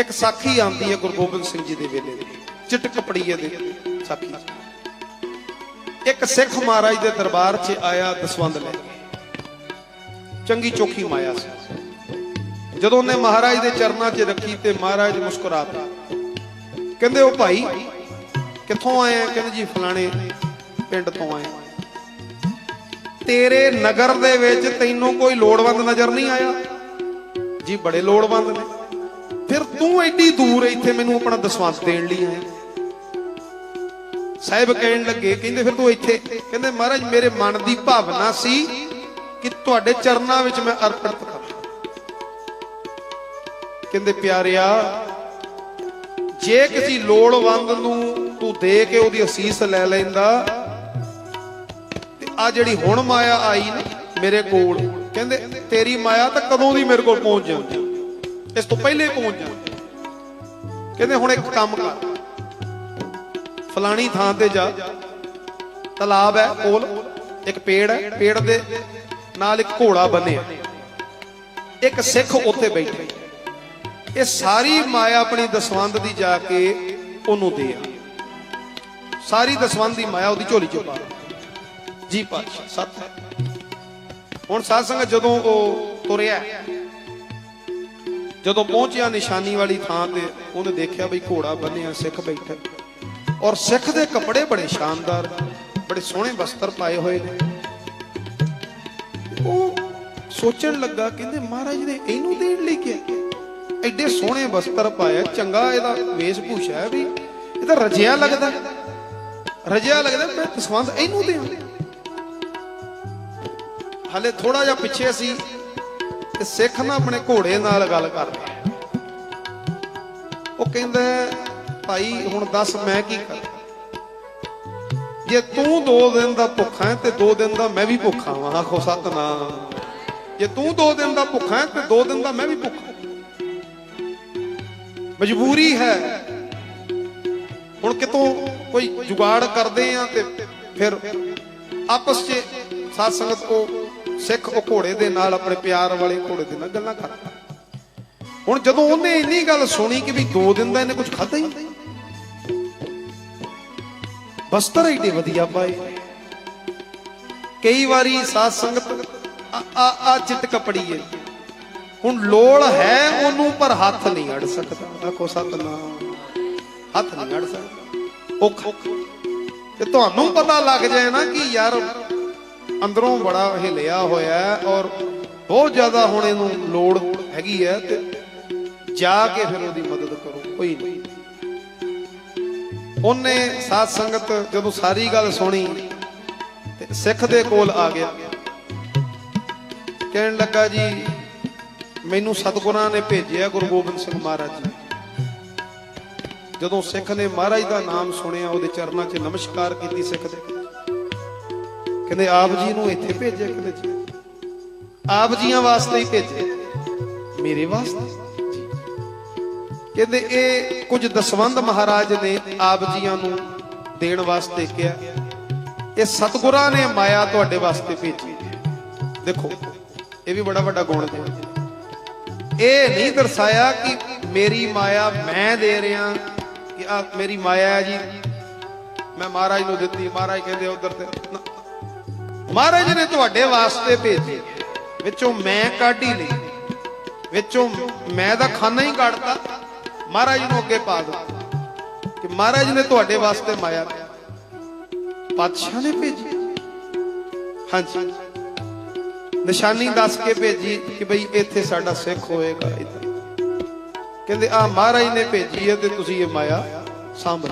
ਇੱਕ ਸਾਖੀ ਆਉਂਦੀ ਹੈ ਗੁਰੂ ਗੋਬਿੰਦ ਸਿੰਘ ਜੀ ਦੇ ਵੇਲੇ। ਚਿੱਟ ਕਪੜੀਏ ਦੇ ਸਾਖੀ ਇੱਕ ਸਿੱਖ ਮਹਾਰਾਜ ਦੇ ਦਰਬਾਰ 'ਚ ਆਇਆ ਦਸਵੰਦ ਲੈ ਚੰਗੀ ਚੋਖੀ ਮਾਇਆ ਸੀ। ਜਦੋਂ ਉਹਨੇ ਮਹਾਰਾਜ ਦੇ ਚਰਨਾਂ 'ਚ ਰੱਖੀ ਤੇ ਮਹਾਰਾਜ ਮੁਸਕਰਾ ਪਏ ਕਹਿੰਦੇ, ਉਹ ਭਾਈ, ਕਿੱਥੋਂ ਆਏ ਆ? ਕਹਿੰਦੇ, ਜੀ, ਫਲਾਣੇ ਪਿੰਡ ਤੋਂ ਆਏ ਤੇਰੇ ਨਗਰ ਦੇ ਵਿੱਚ ਤੈਨੂੰ ਕੋਈ ਲੋੜਵੰਦ ਨਜ਼ਰ ਨਹੀਂ ਆਇਆ? ਜੀ, ਬੜੇ ਲੋੜਵੰਦ ਨੇ। ਫਿਰ ਤੂੰ ਐਡੀ ਦੂਰ ਇੱਥੇ ਮੈਨੂੰ ਆਪਣਾ ਦਸਵੰਤ ਦੇਣ ਲਈ ਆਇਆ। ਸਾਹਿਬ ਕਹਿਣ ਲੱਗੇ, ਕਹਿੰਦੇ ਫਿਰ ਤੂੰ ਇੱਥੇ, ਕਹਿੰਦੇ ਮਹਾਰਾਜ ਮੇਰੇ ਮਨ ਦੀ ਭਾਵਨਾ ਸੀ ਕਿ ਤੁਹਾਡੇ ਚਰਨਾਂ ਵਿੱਚ ਮੈਂ ਅਰਪਿਤ ਕਰਾਂ। ਕਹਿੰਦੇ ਪਿਆਰਿਆ, ਜੇ ਕਿਸੇ ਲੋੜਵੰਦ ਨੂੰ ਤੂੰ ਦੇ ਕੇ ਉਹਦੀ ਅਸੀਸ ਲੈ ਲੈਂਦਾ, ਤੇ ਆ ਜਿਹੜੀ ਹੁਣ ਮਾਇਆ ਆਈ ਨਾ ਮੇਰੇ ਕੋਲ, ਕਹਿੰਦੇ ਤੇਰੀ ਮਾਇਆ ਤਾਂ ਕਦੋਂ ਦੀ ਮੇਰੇ ਕੋਲ ਪਹੁੰਚ ਜਾਂਦੀ? ਇਸ ਤੋਂ ਪਹਿਲੇ ਪਹੁੰਚ ਜਾਂਦੀ ਕਹਿੰਦੇ ਹੁਣ ਇੱਕ ਕੰਮ ਕਰ। ਫਲਾਣੀ ਥਾਂ ਤੇ ਜਾ। ਤਲਾਬ ਹੈ ਕੋਲ। ਇੱਕ ਪੇੜ ਹੈ। ਪੇੜ ਦੇ ਨਾਲ ਇੱਕ ਘੋੜਾ ਬੰਨਿਆ। ਇੱਕ ਸਿੱਖ ਉੱਥੇ ਬੈਠੇ। ਇਹ ਸਾਰੀ ਮਾਇਆ ਆਪਣੀ ਦਸਵੰਦ ਦੀ ਜਾ ਕੇ ਉਹਨੂੰ ਦੇ ਆ। ਸਾਰੀ ਦਸਵੰਦ ਦੀ ਮਾਇਆ ਉਹਦੀ ਝੋਲੀ ਚੋਂ ਪਾ ਜੀ ਪਾਤਸ਼ਾਹ, ਸਤ ਹੁਣ ਸਾਧ ਸੰਗਤ ਜਦੋਂ ਉਹ ਤੁਰਿਆ ਜਦੋਂ ਪਹੁੰਚਿਆ ਨਿਸ਼ਾਨੀ ਵਾਲੀ ਥਾਂ ਤੇ, ਉਹਨੇ ਦੇਖਿਆ ਬਈ ਘੋੜਾ ਬੰਨਿਆ, ਸਿੱਖ ਬੈਠਾ। ਔਰ ਸਿੱਖ ਦੇ ਕੱਪੜੇ ਬੜੇ ਸ਼ਾਨਦਾਰ, ਬੜੇ ਸੋਹਣੇ ਵਸਤਰ ਪਾਏ ਹੋਏ ਨੇ। ਉਹ ਸੋਚਣ ਲੱਗਾ, ਕਹਿੰਦੇ, ਮਹਾਰਾਜ ਨੇ ਇਹਨੂੰ ਦੇਣ ਲਈ ਕਿਹਾ ਐਡੇ ਸੋਹਣੇ ਵਸਤਰ ਪਾਇਆ, ਚੰਗਾ ਇਹਦਾ ਵੇਸ਼ ਭੂਸ਼ਾ ਹੈ ਵੀ, ਇਹ ਤਾਂ ਰਜਿਆ ਲੱਗਦਾ। ਰਜਿਆ ਲੱਗਦਾ, ਮੈਂ ਤਸਵੰਦ ਇਹਨੂੰ ਦੇਵਾਂ। ਹਲੇ ਥੋੜਾ ਜਿਹਾ ਪਿੱਛੇ ਸੀ ਤੇ ਸਿੱਖ ਨਾ ਆਪਣੇ ਘੋੜੇ ਨਾਲ ਗੱਲ ਕਰ ਰਿਹਾ ਉਹ ਕਹਿੰਦਾ, ਭਾਈ, ਹੁਣ ਦੱਸ ਮੈਂ ਕੀ ਕਰਾਂ? ਜੇ ਤੂੰ ਦੋ ਦਿਨ ਦਾ ਭੁੱਖਾ ਹੈ ਤੇ ਦੋ ਦਿਨ ਦਾ ਮੈਂ ਵੀ ਭੁੱਖਾ ਵਾਂ ਆਖੋ ਸਤਨਾਮ। ਜੇ ਤੂੰ ਦੋ ਦਿਨ ਦਾ ਭੁੱਖਾ ਹੈ ਤੇ ਦੋ ਦਿਨ ਦਾ ਮੈਂ ਵੀ ਭੁੱਖਾ ਮਜਬੂਰੀ ਹੈ। ਹੁਣ ਕਿਤੋਂ ਕੋਈ ਜੁਗਾੜ ਕਰਦੇ ਆ ਤੇ ਫਿਰ ਆਪਸ 'ਚ ਸਾਧ ਸੰਗਤ ਕੋ ਸਿੱਖ ਉਹ ਘੋੜੇ ਦੇ ਨਾਲ ਆਪਣੇ ਪਿਆਰ ਵਾਲੇ ਘੋੜੇ ਦੇ ਨਾਲ ਗੱਲਾਂ ਕਰਦਾ। ਹੁਣ ਜਦੋਂ ਉਹਨੇ ਇੰਨੀ ਗੱਲ ਸੁਣੀ ਕਿ ਵੀ ਦੋ ਦਿਨ ਦਾ ਇਹਨੇ ਕੁਝ ਖਾਧਾ ਹੀ ਬਸਤਰ ਏਡੇ ਵਧੀਆ ਪਾਏ। ਕਈ ਵਾਰੀ ਸਾਧ ਸੰਗਤ, ਆ ਆ ਆ ਚਿੱਟ ਕਪੜੀ ਹੈ ਹੁਣ ਲੋੜ ਹੈ ਉਹਨੂੰ ਪਰ ਹੱਥ ਨਹੀਂ ਅੜ ਸਕਦਾ। ਆਖੋ ਸਤਨਾਮ, ਹੱਥ ਨਹੀਂ ਅੜ ਸਕਦਾ। ਔਖ। ਤੇ ਤੁਹਾਨੂੰ ਪਤਾ ਲੱਗ ਜਾਏ ਨਾ ਕਿ ਯਾਰ ਅੰਦਰੋਂ ਬੜਾ ਹਿਲਿਆ ਹੋਇਆ ਹੈ ਔਰ ਬਹੁਤ ਜ਼ਿਆਦਾ ਹੁਣ ਇਹਨੂੰ ਲੋੜ ਹੈਗੀ ਹੈ ਤੇ ਜਾ ਕੇ ਫਿਰ ਉਹਦੀ ਮਦਦ ਕਰੋ, ਕੋਈ ਨਹੀਂ। ਉਹਨੇ ਸਾਧ ਸੰਗਤ ਜਦੋਂ ਸਾਰੀ ਗੱਲ ਸੁਣੀ ਤੇ ਸਿੱਖ ਦੇ ਕੋਲ ਆ ਗਿਆ। ਕਹਿਣ ਲੱਗਾ ਜੀ, ਮੈਨੂੰ ਸਤਿਗੁਰਾਂ ਨੇ ਭੇਜਿਆ ਗੁਰੂ ਗੋਬਿੰਦ ਸਿੰਘ ਮਹਾਰਾਜ ਜੀ। ਜਦੋਂ ਸਿੱਖ ਨੇ ਮਹਾਰਾਜ ਦਾ ਨਾਮ ਸੁਣਿਆ, ਉਹਦੇ ਚਰਨਾਂ 'ਚ ਨਮਸਕਾਰ ਕੀਤੀ ਸਿੱਖ ਦੇ। ਕਹਿੰਦੇ ਆਪ ਜੀ ਨੂੰ ਇੱਥੇ ਭੇਜਿਆ ਕਹਿੰਦੇ ਆਪ ਜੀਆਂ ਵਾਸਤੇ ਹੀ ਭੇਜਿਆ। ਮੇਰੇ ਵਾਸਤੇ? ਕਹਿੰਦੇ ਇਹ ਕੁਝ ਦਸਵੰਦ ਮਹਾਰਾਜ ਨੇ ਆਪ ਜੀਆਂ ਨੂੰ ਦੇਣ ਵਾਸਤੇ ਕਿਹਾ। ਇਹ ਸਤਿਗੁਰਾਂ ਨੇ ਮਾਇਆ ਤੁਹਾਡੇ ਵਾਸਤੇ ਭੇਜੀ। ਦੇਖੋ, ਇਹ ਵੀ ਬੜਾ ਵੱਡਾ ਗੁਣ ਹੈ। ਇਹ ਨਹੀਂ ਦਰਸਾਇਆ ਕਿ ਮੇਰੀ ਮਾਇਆ ਮੈਂ ਦੇ ਰਿਹਾ, ਕਿ ਆ ਮੇਰੀ ਮਾਇਆ ਹੈ ਜੀ। ਮੈਂ ਮਹਾਰਾਜ ਨੂੰ ਦਿੱਤੀ, ਮਹਾਰਾਜ ਕਹਿੰਦੇ ਉਧਰ ਤੇ ਮਹਾਰਾਜ ਨੇ ਤੁਹਾਡੇ ਵਾਸਤੇ ਭੇਜੀ। ਵਿੱਚੋਂ ਮੈਂ ਕੱਢ ਹੀ ਵਿੱਚੋਂ ਮੈਂ ਦਾ ਖਾਨਾ ਹੀ ਕੱਢਤਾ। ਮਹਾਰਾਜ ਨੂੰ ਅੱਗੇ ਪਾ ਦੋ ਕਿ ਮਹਾਰਾਜ ਨੇ ਤੁਹਾਡੇ ਵਾਸਤੇ ਮਾਇਆ ਪਾਤਸ਼ਾਹ ਨੇ ਭੇਜੀ। ਹਾਂਜੀ। ਨਿਸ਼ਾਨੀ ਦੱਸ ਕੇ ਭੇਜੀ ਕਿ ਬਈ ਇੱਥੇ ਸਾਡਾ ਸਿੱਖ ਹੋਏਗਾ ਇੱਥੇ। ਕਹਿੰਦੇ ਆ ਮਹਾਰਾਜ ਨੇ ਭੇਜੀ ਹੈ ਤੇ ਤੁਸੀਂ ਇਹ ਮਾਇਆ ਸਾਂਭੋ।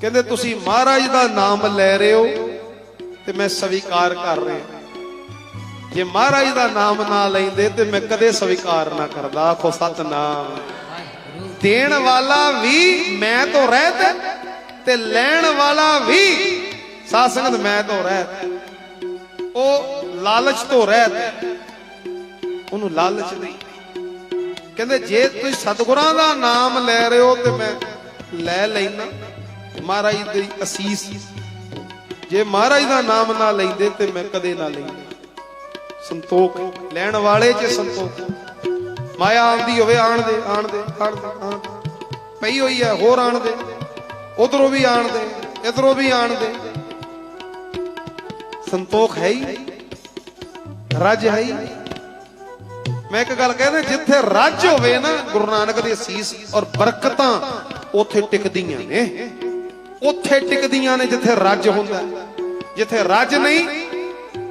ਕਹਿੰਦੇ, ਤੁਸੀਂ ਮਹਾਰਾਜ ਦਾ ਨਾਮ ਲੈ ਰਹੇ ਹੋ ਤੇ ਮੈਂ ਸਵੀਕਾਰ ਕਰ ਰਿਹਾ। ਜੇ ਮਹਾਰਾਜ ਦਾ ਨਾਮ ਨਾ ਲੈਂਦੇ ਤੇ ਮੈਂ ਕਦੇ ਸਵੀਕਾਰ ਨਾ ਕਰਦਾ। ਆਖੋ, ਸਤਨਾਮ। ਦੇਣ ਵਾਲਾ ਵੀ ਮੈਂ ਤੋਂ ਰਹਿਤ ਤੇ ਲੈਣ ਵਾਲਾ ਵੀ ਸਾਧ ਸੰਗਤ ਮੈਂ ਤੋਂ ਰਹਿਤ ਉਹ ਲਾਲਚ ਤੋਂ ਰਹਿਤ ਉਹਨੂੰ ਲਾਲਚ ਨਹੀਂ। ਕਹਿੰਦੇ, ਜੇ ਤੁਸੀਂ ਸਤਿਗੁਰਾਂ ਦਾ ਨਾਮ ਲੈ ਰਹੇ ਹੋ ਤੇ ਮੈਂ ਲੈ ਲੈਣਾ ਮਹਾਰਾਜ ਦੀ ਅਸੀਸ ਜੇ ਮਹਾਰਾਜ ਦਾ ਨਾਮ ਨਾ ਲੈਂਦੇ ਤੇ ਮੈਂ ਕਦੇ ਨਾ ਲੈਂਦਾ। ਸੰਤੋਖ, ਲੈਣ ਵਾਲੇ 'ਚ ਸੰਤੋਖ। ਮਾਇਆ ਆਉਂਦੀ ਹੋਵੇ, ਆਣ ਦੇ ਆਣ ਦੇ ਆਣ ਦੇ, ਆਣ ਪਈ ਹੋਈ ਹੈ, ਹੋਰ ਆਣ ਦੇ। ਉਧਰੋਂ ਵੀ ਆਣ ਦੇ, ਇਧਰੋਂ ਵੀ ਆਣ ਦੇ। ਸੰਤੋਖ ਹੈ ਹੀ। ਰੱਜ ਹੈ ਹੀ। ਮੈਂ ਇੱਕ ਗੱਲ ਕਹਿੰਦਾ ਜਿੱਥੇ ਰੱਜ ਹੋਵੇ ਨਾ, ਗੁਰੂ ਨਾਨਕ ਦੇ ਅਸੀਸ ਔਰ ਬਰਕਤਾਂ ਉੱਥੇ ਟਿਕਦੀਆਂ ਨੇ। ਉੱਥੇ ਟਿਕਦੀਆਂ ਨੇ ਜਿੱਥੇ ਰੱਜ ਹੁੰਦਾ ਜਿੱਥੇ ਰੱਜ ਨਹੀਂ,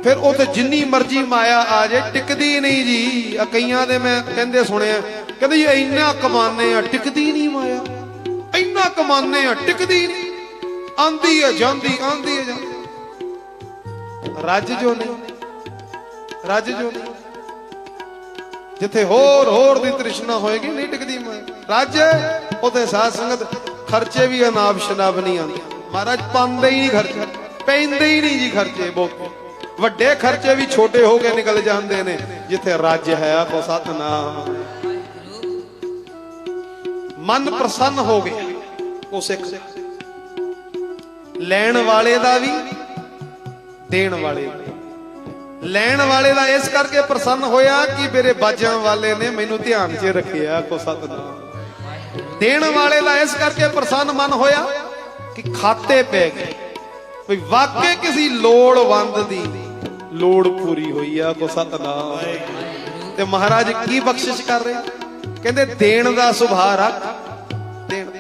ਫਿਰ ਉੱਥੇ ਜਿੰਨੀ ਮਰਜ਼ੀ ਮਾਇਆ ਆ ਜੇ, ਟਿਕਦੀ ਨਹੀਂ ਜੀ। ਆ ਕਈਆਂ ਦੇ ਮੈਂ ਕਹਿੰਦੇ ਸੁਣਿਆ, ਕਹਿੰਦੇ ਜੀ ਇੰਨਾ ਕਮਾਨੇ ਆ, ਟਿਕਦੀ ਨਹੀਂ ਮਾਇਆ। ਇੰਨਾ ਕਮਾਨੇ ਆ, ਟਿਕਦੀ ਨਹੀਂ। ਆਂਦੀ ਹੈ ਜਾਂਦੀ, ਆਂਦੀ ਆ, ਜਾਂਦੀ। ਰੱਜ ਜੋ ਨਹੀਂ, ਰੱਜ ਜੋ ਨਹੀਂ। ਜਿੱਥੇ ਹੋਰ ਹੋਰ ਦੀ ਤ੍ਰਿਸ਼ਨਾ ਹੋਏਗੀ, ਨਹੀਂ ਟਿਕਦੀ ਮਾਇਆ। ਰੱਜ, ਉਥੇ ਸਾਧ ਸੰਗਤ ਖਰਚੇ ਵੀ ਅਨਾਬ ਸ਼ਨਾਬ ਨਹੀਂ ਆਉਂਦੇ। ਮਹਾਰਾਜ, ਪਾਉਂਦੇ ਹੀ ਨਹੀਂ ਖਰਚੇ। ਪੈਂਦੇ ਹੀ ਨਹੀਂ ਜੀ ਖਰਚੇ ਬਹੁਤ। ਵੱਡੇ ਖਰਚੇ ਵੀ ਛੋਟੇ ਹੋ ਕੇ ਨਿਕਲ ਜਾਂਦੇ ਨੇ, ਜਿੱਥੇ ਰੱਜ ਹੈ ਕੋ ਸਤਨਾਮ। ਮਨ ਪ੍ਰਸੰਨ ਹੋ ਗਿਆ ਉਹ ਸਿੱਖ। ਲੈਣ ਵਾਲੇ ਦਾ ਵੀ, ਦੇਣ ਵਾਲੇ ਦਾ। ਲੈਣ ਵਾਲੇ ਦਾ ਇਸ ਕਰਕੇ ਪ੍ਰਸੰਨ ਹੋਇਆ ਕਿ ਮੇਰੇ ਬਾਜਾਂ ਵਾਲੇ ਨੇ ਮੈਨੂੰ ਧਿਆਨ 'ਚ ਰੱਖਿਆ ਕੋ ਸਤਨਾਮ। ਦੇਣ ਵਾਲੇ ਦਾ ਇਸ ਕਰਕੇ ਪ੍ਰਸੰਨ ਮਨ ਹੋਇਆ ਕਿ ਖਾਤੇ ਪੈ ਗਏ। ਵੀ ਵਾਕਈ ਕਿਸੇ ਲੋੜਵੰਦ ਦੀ ਲੋੜ ਪੂਰੀ ਹੋਈ ਆ, ਕੋ ਸਤਨਾਮ ਤੇ ਮਹਾਰਾਜ ਕੀ ਬਖਸ਼ਿਸ਼ ਕਰ ਰਹੇ? ਕਹਿੰਦੇ, ਦੇਣ ਦਾ ਸੁਭਾਅ ਰੱਖ। ਦੇਣ।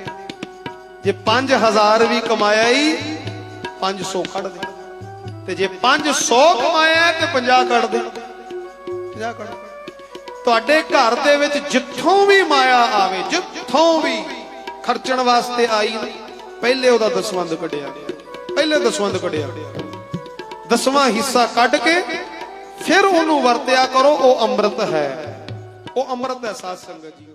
ਜੇ 5000 ਵੀ ਕਮਾਇਆ ਹੀ 500 ਕੱਢ ਦੇ। ਤੇ ਜੇ 500 ਕਮਾਇਆ, ਤੇ 50 ਕੱਢ ਦੇ। 50 ਕੱਢ ਤੁਹਾਡੇ ਘਰ ਦੇ ਵਿੱਚ ਜਿੱਥੋਂ ਵੀ ਮਾਇਆ ਆਵੇ, ਜਿੱਥੋਂ ਵੀ ਖਰਚਣ ਵਾਸਤੇ ਆਈ ਪਹਿਲੇ ਉਹਦਾ ਦਸਵੰਦ ਕੱਢਿਆ ਪਹਿਲੇ ਦਸਵੰਦ ਕੱਢਿਆ ਦਸਵਾਂ ਹਿੱਸਾ ਕੱਢ ਕੇ ਫਿਰ ਉਹਨੂੰ ਵਰਤਿਆ ਕਰੋ, ਉਹ ਅੰਮ੍ਰਿਤ ਹੈ। ਉਹ ਅੰਮ੍ਰਿਤ ਹੈ ਸਾਧ ਸੰਗਤ ਜੀਓ